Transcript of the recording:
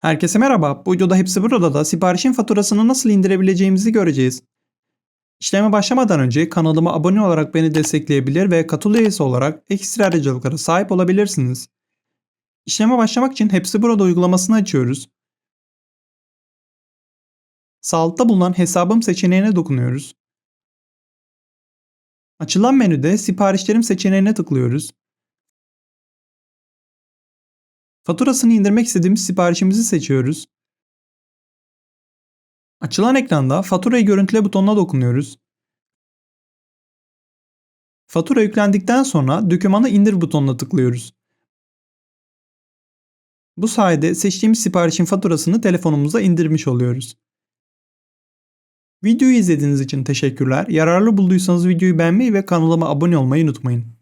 Herkese merhaba. Bu videoda hepsi burada da siparişin faturasını nasıl indirebileceğimizi göreceğiz. İşleme başlamadan önce kanalıma abone olarak beni destekleyebilir ve katıl üyesi olarak ekstra ayrıcalıklara sahip olabilirsiniz. İşleme başlamak için hepsi burada uygulamasını açıyoruz. Sağ altta bulunan hesabım seçeneğine dokunuyoruz. Açılan menüde siparişlerim seçeneğine tıklıyoruz. Faturasını indirmek istediğimiz siparişimizi seçiyoruz. Açılan ekranda faturayı görüntüle butonuna dokunuyoruz. Fatura yüklendikten sonra dokümanı indir butonuna tıklıyoruz. Bu sayede seçtiğimiz siparişin faturasını telefonumuza indirmiş oluyoruz. Videoyu izlediğiniz için teşekkürler. Yararlı bulduysanız videoyu beğenmeyi ve kanalıma abone olmayı unutmayın.